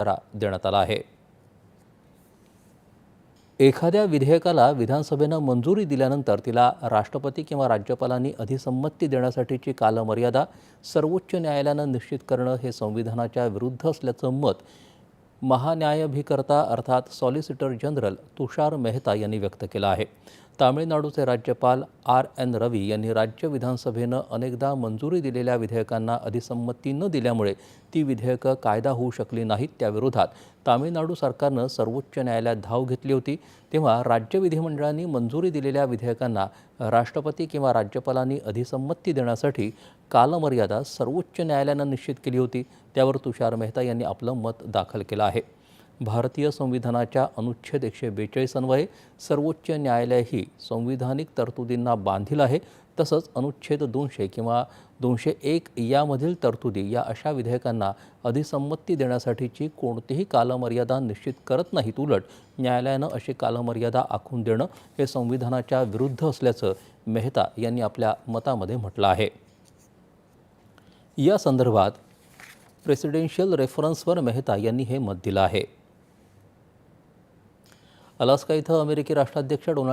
इशारा देण्यात आला आहे. एखाद्या विधेयकाला विधानसभेनं मंजुरी दिल्यानंतर तिला राष्ट्रपती किंवा राज्यपालांनी अधिसंमती देण्यासाठीची कालमर्यादा सर्वोच्च न्यायालयानं निश्चित करणं हे संविधानाच्या विरुद्ध असल्याचं मत महान्यायाभिकर्ता अर्थात सॉलिसिटर जनरल तुषार मेहता यांनी व्यक्त केलं आहे. तामिळनाडूचे राज्यपाल आर एन रवी यांनी राज्य विधानसभेनं अनेकदा मंजुरी दिलेल्या विधेयकांना अधिसंमती न दिल्यामुळे ती विधेयकं कायदा होऊ शकली नाहीत त्याविरोधात तामिळनाडू सरकारनं सर्वोच्च न्यायालयात धाव घेतली होती. तेव्हा राज्य विधिमंडळांनी मंजुरी दिलेल्या विधेयकांना राष्ट्रपती किंवा राज्यपालांनी अधिसंमती देण्यासाठी कालमर्यादा सर्वोच्च न्यायालयानं निश्चित केली होती. त्यावर तुषार मेहता यांनी आपलं मत दाखल केलं आहे. भारतीय संविधानाच्या अनुच्छेद एकशे बेचाळीस अन्वये सर्वोच्च न्यायालयही संविधानिक तरतुदींना बांधील आहे. तसंच अनुच्छेद दोनशे किंवा दोनशे एक यामधील तरतुदी या अशा विधेयकांना अधिसंमती देण्यासाठीची कोणतीही कालमर्यादा निश्चित करत नाहीत. उलट न्यायालयानं अशी कालमर्यादा आखून देणं हे संविधानाच्या विरुद्ध असल्याचं मेहता यांनी आपल्या मतामध्ये म्हटलं आहे. या संदर्भात प्रेसिडेन्शियल रेफरन्सवर मेहता यांनी हे मत दिलं आहे. अलास्का इथं अमेरिकी राष्ट्राध्यक्ष डोनाल्ड